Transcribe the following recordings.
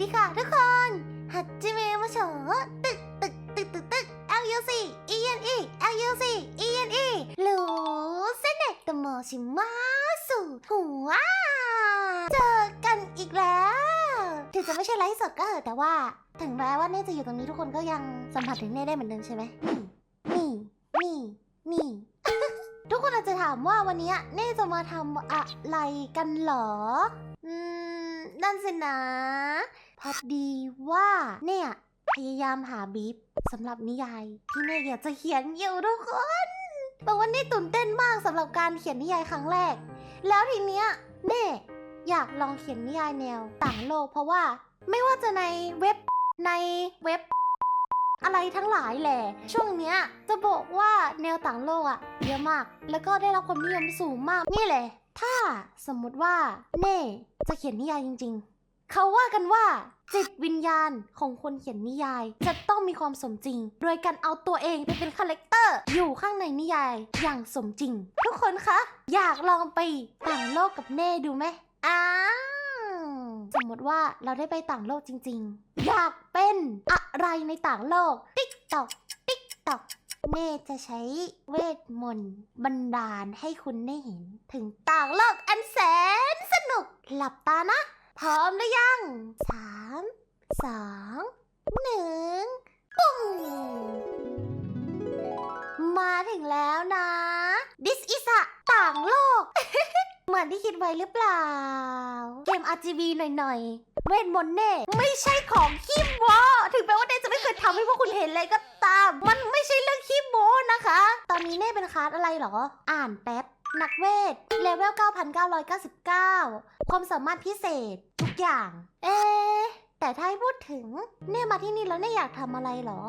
ดีค่ะทุกคนฮัจจิเมมาโชตึกตึกตึกตึกตึก L U C E N E L U C E N E ลูเซเนตโมชิมาสุหัวเจอกันอีกแล้ว ถึงจะไม่ใช่ไลฟ์สดก็เถอะแต่ว่า ถึงแม้ว่าเน่จะอยู่ตรงนี้ทุกคนก็ยังสัมผัสถึงเน่ได้เหมือนเดิมใช่ไหมนี่นี่นี่ ทุกคนอาจจะถามว่าวันนี้เน่จะมาทำอะไรกันเหรอ อืมนั่นสินะ พอดีว่าเนี่ยพยายามหาบีฟสำหรับนิยายที่เน่อยากจะเขียนอยู่ทุกคนบอกว่าเน่ตื่นเต้นมากสำหรับการเขียนนิยายครั้งแรก แล้วทีเนี้ยเน่อยากลองเขียนนิยายแนวต่างโลก เพราะว่าไม่ว่าจะในเว็บในเว็บ อะไรทั้งหลายแหละ ช่วงเนี้ยจะบอกว่าแนวต่างโลกอะเยอะมาก แล้วก็ได้รับความนิยมสูงมากนี่แหละ ถ้าสมมติว่าเน่จะเขียนนิยายจริง ๆ เขาว่ากันว่า จิตวิญญาณของคนเขียนนิยาย จะต้องมีความสมจริง โดยการเอาตัวเองไปเป็นคาแรคเตอร์ อยู่ข้างในนิยายอย่างสมจริง ทุกคนคะ อยากลองไปต่างโลกกับเน่ดูไหมอ้าสมมติว่าเราได้ไปต่างโลกจริง ๆ อยากเป็นอะไรในต่างโลก ติ๊กตอกติ๊กตอกเน่จะใช้เวทมนต์บันดาลให้คุณได้เห็น ถึงต่างโลกอันแสนสนุก หลับตานะ พร้อมหรือยังสามสองหนึ่งปุ้งมาถึงแล้วนะ This is a ต่างโลก เหมือนที่คิดไว้หรือเปล่า เกม RGB หน่อยๆ เวทมนต์เน่ ไม่ใช่ของขี้โมถึงแม้ว่าเน่จะไม่เคยทำให้พวกคุณเห็นเลยก็ตาม มันไม่ใช่เรื่องขี้โมนะคะ ตอนนี้เน่เป็นคลาสอะไรเหรอ อ่านแป๊บ นักเวท เลเวล 9,999 ความสามารถพิเศษ ทุกอย่าง เอ๊แต่ถ้าให้พูดถึง เน่มาที่นี่แล้วเน่อยากทำอะไรเหรอ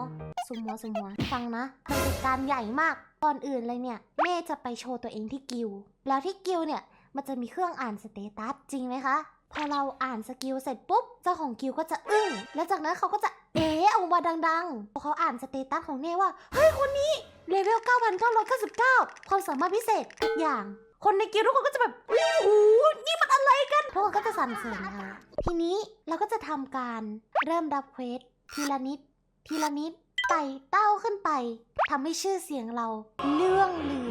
สมัวสมัว ฟังนะมันเป็นการใหญ่มาก ก่อนอื่นเลยเนี่ยเน่จะไปโชว์ตัวเองที่กิลแล้วที่กิลเนี่ย มันจะมีเครื่องอ่านสเตตัสจริงไหมคะ พอเราอ่านสกิลเสร็จปุ๊บ เจ้าของกิลก็จะอึ้ง แล้วจากนั้นเขาก็จะเอ๋ออกมาดังๆพอเขาอ่านสเตตัสของเน่ว่า เฮ้ยคนนี้ 9,999 ความสามารถพิเศษทุกอย่าง คนในกิลด์ทุกคนก็จะแบบโอ้โหนี่มันอะไรกันทุกคนก็จะสั่นเสริญค่ะทีนี้เราก็จะทำการเริ่มรับเควสทีละนิด ทีละนิดไต่เต้าขึ้นไปทำให้ชื่อเสียงเราเลื่องลือ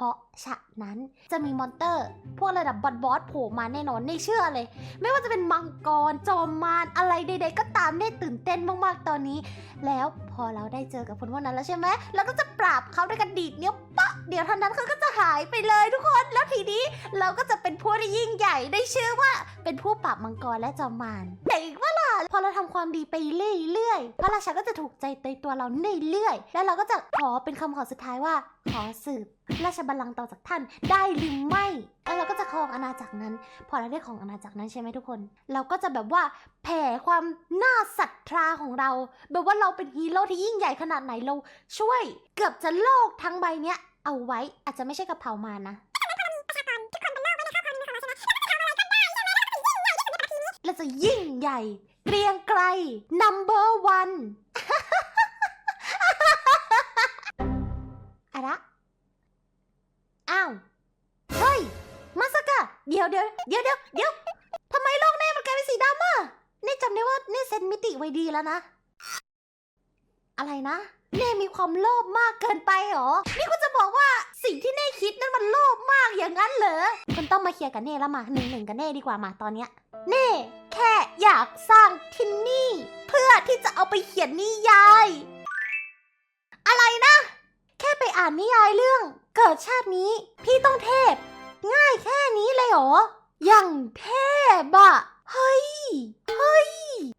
ราะฉะนั้นจะมีมอนเตอร์ พวกระดับบอสบอสโผล่มาแน่นอนในเชื่อเลย ไม่ว่าจะเป็นมังกร จอมมารอะไรใด ๆ ก็ตามได้ตื่นเต้นมากๆตอนนี้ แล้วพอเราได้เจอกับคนพวกนั้นแล้วใช่ไหมเราก็จะปราบเขาด้วยกันดีดนิ้วปะเดี๋ยวเท่านั้นเขาก็จะหายไปเลยทุกคน แล้วทีนี้เราก็จะเป็นผู้ที่ยิ่งใหญ่ได้ชื่อว่าเป็นผู้ปราบมังกรและจอมมารแต่อีกว่า พอเราทำความดีไปเรื่อยๆพระราชาก็จะถูกใจในตัวเราเรื่อยๆแล้วเราก็จะขอเป็นคำขอสุดท้ายว่า ขอสืบราชบัลลังก์ต่อจากท่านได้หรือไม่แล้วเราก็จะครองอาณาจักรนั้น พอเราได้ของอาณาจักรนั้นใช่ไหมทุกคน เราก็จะแบบว่าแผ่ความน่าศรัทธาของเรา แบบว่าเราเป็นฮีโร่ที่ยิ่งใหญ่ขนาดไหนเราช่วย เกือบจะโลกทั้งใบเนี้ยเอาไว้อาจจะไม่ใช่กระเพรามานะเราจะยิ่งใหญ่เกรียงไกร number one อะระอ้าว เฮ้ย มาสกะ เดี๋ยวเดี๋ยวเดี๋ยวเดี๋ยวเดี๋ยวทำไมโลกเน่มันกลายเป็นสีดำอะเน่จำได้ว่าเน่เซนมิติไว้ดีแล้วนะ อะไรนะ เน่มีความโลภมากเกินไปเหรอ นี่คุณจะบอกว่าสิ่งที่เน่คิดนั้นมันโลภมากอย่างนั้นเหรอคุณต้องมาเคลียร์กับเน่แล้วมาหนึ่งหนึ่งกับเน่ดีกว่ามาตอนเนี้ย เน่แค่ อยากสร้างที่นี่ เพื่อที่จะเอาไปเขียนนิยาย อะไรนะ แค่ไปอ่านนิยายเรื่อง เกิดชาตินี้ พี่ต้องเทพ ง่ายแค่นี้เลยเหรออย่างเทพอะเฮ้ย เฮ้ย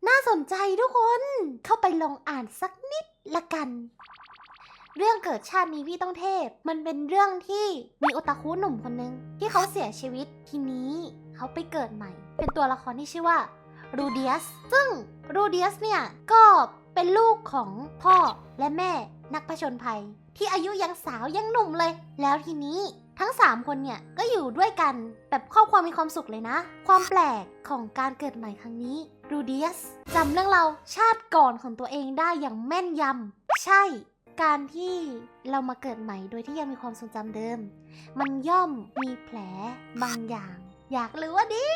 น่าสนใจทุกคน เข้าไปลองอ่านสักนิดละกัน เรื่องเกิดชาตินี้พี่ต้องเทพ มันเป็นเรื่องที่มีโอตาคุหนุ่มคนนึง ที่เขาเสียชีวิตทีนี้ เขาไปเกิดใหม่ เป็นตัวละครที่ชื่อว่า รูเดียส ซึ่งรูเดียสเนี่ย ก็เป็นลูกของพ่อและแม่นักผจญภัย ที่อายุยังสาวยังหนุ่มเลย แล้วทีนี้ทั้ง 3 คนเนี่ย ก็อยู่ด้วยกันแบบครอบครัวมีความสุขเลยนะ ความแปลกของการเกิดใหม่ครั้งนี้รูเดียสจำเรื่องเราชาติก่อนของตัวเองได้อย่างแม่นยำใช่การที่เรามาเกิดใหม่โดยที่ยังมีความทรงจำเดิม มันย่อมมีแผลบางอย่าง อยากรู้ว่าดิ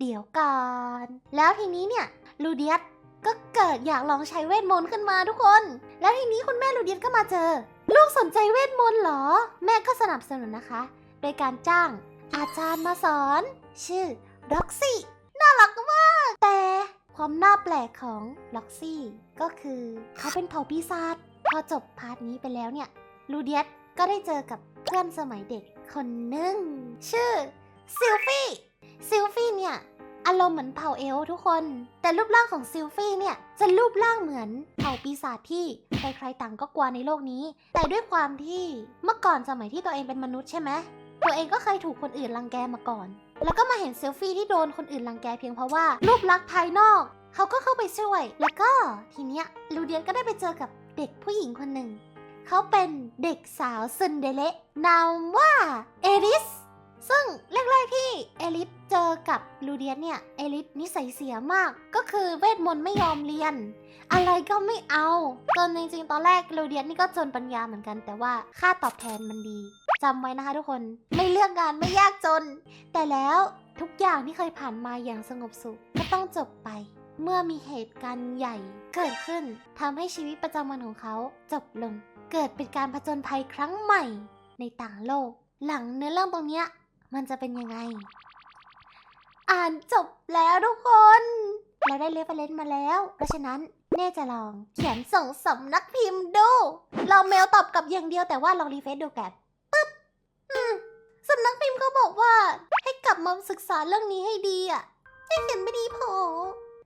เดี๋ยวก่อน แล้วทีนี้เนี่ยลูเดียสก็เกิดอยากลองใช้เวทมนต์ขึ้นมาทุกคน แล้วทีนี้คุณแม่ลูเดียสก็มาเจอ ลูกสนใจเวทมนต์เหรอ แม่ก็สนับสนุนนะคะ โดยการจ้าง อาจารย์มาสอน ชื่อล็อกซี่น่ารักมาก แต่ความน่าแปลกของล็อกซี่ก็คือเขาเป็นเผ่าปีศาจพอจบพาร์ทนี้ไปแล้วเนี่ยลูเดียสก็ได้เจอกับเพื่อนสมัยเด็กคนหนึ่งชื่อ ซิลฟี่ซิลฟี่เนี่ย อารมณ์เหมือนเผ่าเอลทุกคน แต่รูปร่างของซิลฟี่เนี่ย จะรูปร่างเหมือนเผ่าปีศาจที่ใครๆต่างก็กลัวในโลกนี้ แต่ด้วยความที่เมื่อก่อนสมัยที่ตัวเองเป็นมนุษย์ใช่ไหมตัวเองก็เคยถูกคนอื่นรังแกมาก่อน แล้วก็มาเห็นเซลฟี่ที่โดนคนอื่นรังแกเพียงเพราะว่ารูปลักษณ์ภายนอก เขาก็เข้าไปช่วย แล้วก็ทีเนี้ยลูเดียนก็ได้ไปเจอกับเด็กผู้หญิงคนหนึ่ง เขาเป็นเด็กสาวซึนเดเลนามว่าเอริส ซึ่งแรกๆที่เอลิสเจอกับลูเดียนเนี่ย เอลิสนิสัยเสียมาก ก็คือเวทมนต์ไม่ยอมเรียน อะไรก็ไม่เอาจนจริงๆ ตอนแรกลูเดียนนี่ก็จนปัญญาเหมือนกัน แต่ว่าค่าตอบแทนมันดีจำไว้นะคะทุกคนไม่เลือกงานไม่ยากจน แต่แล้วทุกอย่างที่เคยผ่านมาอย่างสงบสุขก็ต้องจบไป เมื่อมีเหตุการณ์ใหญ่เกิดขึ้นทำให้ชีวิตประจำวันของเขาจบลง เกิดเป็นการผจญภัยครั้งใหม่ในต่างโลก หลังเนื้อเรื่องตรงเนี้ย มันจะเป็นยังไง อ่านจบแล้วทุกคน เราได้เรฟเฟรนซ์มาแล้ว เพราะฉะนั้นเน่จะลองเขียนส่งสำนักพิมพ์ดูเราเมลตอบกลับอย่างเดียวแต่ว่าลองรีเฟซดูกันปึ๊บอืมสำนักพิมพ์เขาบอกว่า ให้กลับมาศึกษาเรื่องนี้ให้ดีอะให้เขียนไม่ดีพอ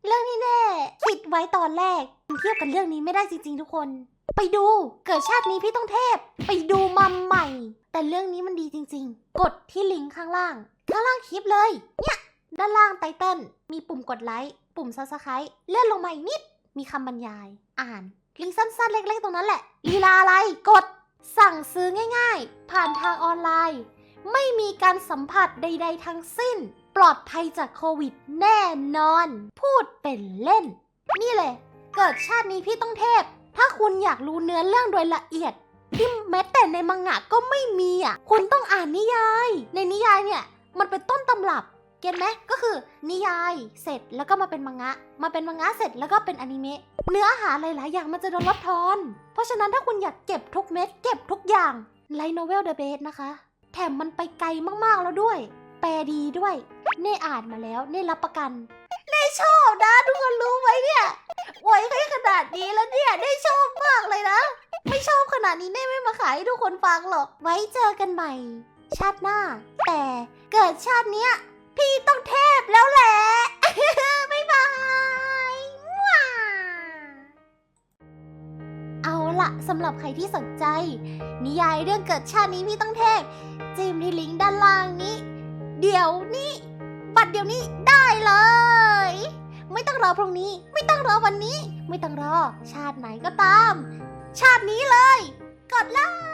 เรื่องนี้แน่คิดไว้ตอนแรกเทียบกับเรื่องนี้ไม่ได้จริงๆทุกคน ไปดู เกิดชาตินี้พี่ต้องเทพ ไปดูมาใหม่ แต่เรื่องนี้มันดีจริง ๆ กดที่ลิงก์ข้างล่าง ข้างล่างคลิปเลย เนี่ย ด้านล่างไตเติ้ลมีปุ่มกดไลค์ ปุ่มซับสไครต์เลื่อนลงมาอีกนิด มีคำบรรยาย อ่าน ลิงก์สั้นๆ เล็ก ๆ ตรงนั้นแหละ ลีลาอะไร กด สั่งซื้อง่าย ๆ ผ่านทางออนไลน์ ไม่มีการสัมผัสใด ๆ ทั้งสิ้น ปลอดภัยจากโควิด แน่นอน พูดเป็นเล่น นี่เลย เกิดชาตินี้พี่ต้องเทพ คุณอยากรู้เนื้อเรื่องโดยละเอียดที่แม้แต่ในมังงะก็ไม่มีอะ คุณต้องอ่านนิยาย ในนิยายเนี่ย มันเป็นต้นตำรับ เก็ตไหมก็คือ นิยายเสร็จแล้วก็มาเป็นมังงะ มาเป็นมังงะเสร็จแล้วก็เป็นอนิเมะ เนื้อหาหลายๆอย่างมันจะโดนลดทอน เพราะฉะนั้นถ้าคุณอยากเก็บทุกเม็ดเก็บทุกอย่างไลโนเวลเดอะเบสนะคะ แถมมันไปไกลมากๆแล้วด้วย แปลดีด้วย เน่อ่านมาแล้ว เน่รับประกัน เน่ชอบนะทุกคนรู้ไหมเนี่ยไว้ให้ขนาดนี้แล้วเนี่ยเน่ชอบมากเลยนะ ไม่ชอบขนาดนี้เน่ไม่มาขายให้ทุกคนฟังหรอก ไว้เจอกันใหม่ ชาติหน้า แต่เกิดชาติเนี้ย พี่ต้องเทพแล้วแหละ บ๊ายบายมาเอาละสำหรับใครที่สนใจ นิยายเรื่องเกิดชาตินี้พี่ต้องเทพจิ้มที่ลิงก์ด้านล่างนี้ เดี๋ยวนี้ บัตรเดี๋ยวนี้ได้เลย ไม่ต้องรอพรุ่งนี้ ไม่ต้องรอวันนี้ ไม่ต้องรอ ชาติไหนก็ตาม ชาตินี้เลย กดเลย